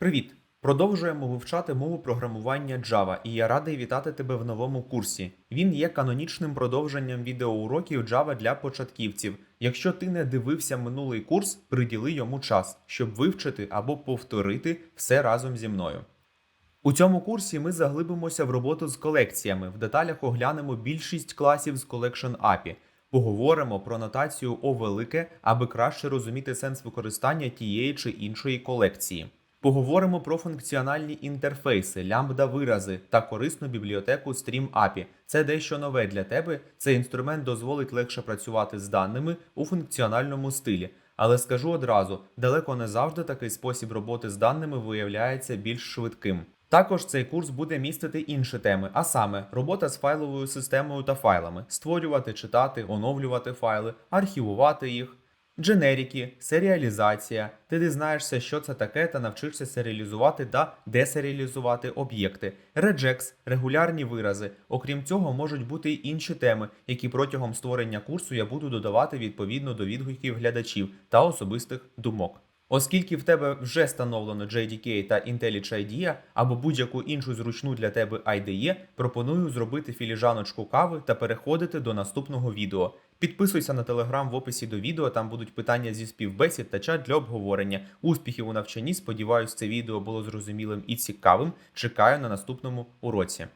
Привіт! Продовжуємо вивчати мову програмування Java, і я радий вітати тебе в новому курсі. Він є канонічним продовженням відеоуроків Java для початківців. Якщо ти не дивився минулий курс, приділи йому час, щоб вивчити або повторити все разом зі мною. У цьому курсі ми заглибимося в роботу з колекціями, в деталях оглянемо більшість класів з Collection API, поговоримо про нотацію О велике, аби краще розуміти сенс використання тієї чи іншої колекції. Поговоримо про функціональні інтерфейси, лямбда-вирази та корисну бібліотеку Stream API. Це дещо нове для тебе. Цей інструмент дозволить легше працювати з даними у функціональному стилі. Але скажу одразу, далеко не завжди такий спосіб роботи з даними виявляється більш швидким. Також цей курс буде містити інші теми, а саме робота з файловою системою та файлами, створювати, читати, оновлювати файли, архівувати їх, дженеріки, серіалізація. Ти дізнаєшся, що це таке, та навчишся серіалізувати та десеріалізувати об'єкти, реджекс, регулярні вирази. Окрім цього, можуть бути й інші теми, які протягом створення курсу я буду додавати відповідно до відгуків глядачів та особистих думок. Оскільки в тебе вже встановлено JDK та IntelliJ IDEA або будь-яку іншу зручну для тебе IDE, пропоную зробити філіжаночку кави та переходити до наступного відео. Підписуйся на телеграм в описі до відео, там будуть питання зі співбесід та чат для обговорення. Успіхів у навчанні. Сподіваюсь, це відео було зрозумілим і цікавим. Чекаю на наступному уроці.